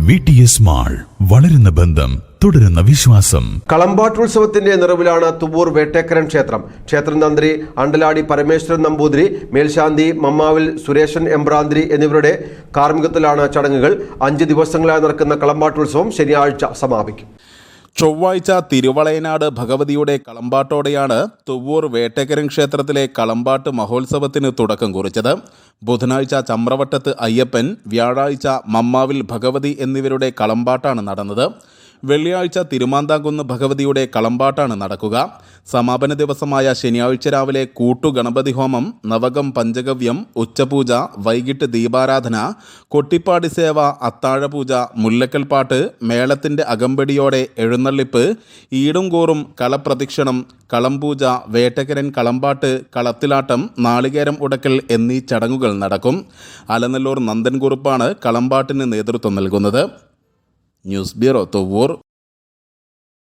V T S mall വളരുന്ന ബന്ധം തുടരുന്ന വിശ്വാസം. കളമ്പാട്ടുത്സവത്തിന്റെ നിറവിലാണ് തുവൂർ വേട്ടേക്കരൻ ക്ഷേത്രം. ക്ഷേത്രം തന്ത്രി അണ്ടലാടി പരമേശ്വരൻ നമ്പൂതിരി മേൽശാന്തി മമ്മാവിൽ സുരേഷൻ എംബ്രാന്തിരി എന്നിവരുടെ കാർമ്മികത്തിലാണ് ചടങ്ങുകൾ. അഞ്ച് ദിവസങ്ങളായി നടക്കുന്ന കളമ്പാട്ടുത്സവം ശനിയാഴ്ച സമാപിക്കും. ചൊവ്വാഴ്ച തിരുവളയനാട് ഭഗവതിയുടെ കളമ്പാട്ടോടെയാണ് തുവ്വൂർ വേട്ടക്കരൻ ക്ഷേത്രത്തിലെ കളമ്പാട്ട് മഹോത്സവത്തിന് തുടക്കം കുറിച്ചത്. ബുധനാഴ്ച ചമ്രവട്ടത്ത് അയ്യപ്പൻ വ്യാഴാഴ്ച മമ്മാവിൽ ഭഗവതി എന്നിവരുടെ കളമ്പാട്ടാണ് നടന്നത്. വെള്ളിയാഴ്ച തിരുമാന്താംകുന്ന് ഭഗവതിയുടെ കളമ്പാട്ടാണ് നടക്കുക. സമാപന ദിവസമായ ശനിയാഴ്ച രാവിലെ കൂട്ടുഗണപതി ഹോമം നവകം പഞ്ചഗവ്യം ഉച്ചപൂജ വൈകിട്ട് ദീപാരാധന കൊട്ടിപ്പാടി സേവ അത്താഴപൂജ മുല്ലക്കൽപ്പാട്ട് മേളത്തിന്റെ അകമ്പടിയോടെ എഴുന്നള്ളിപ്പ് ഈടും കൂറും കളപ്രദക്ഷിണം കളംപൂജ വേട്ടക്കരൻ കളമ്പാട്ട് കളത്തിലാട്ടം നാളികേരം ഉടക്കൽ എന്നീ ചടങ്ങുകൾ നടക്കും. അലനല്ലൂർ നന്ദൻകുറുപ്പാണ് കളമ്പാട്ടിന് നേതൃത്വം നൽകുന്നത്. News bureau Thuvvur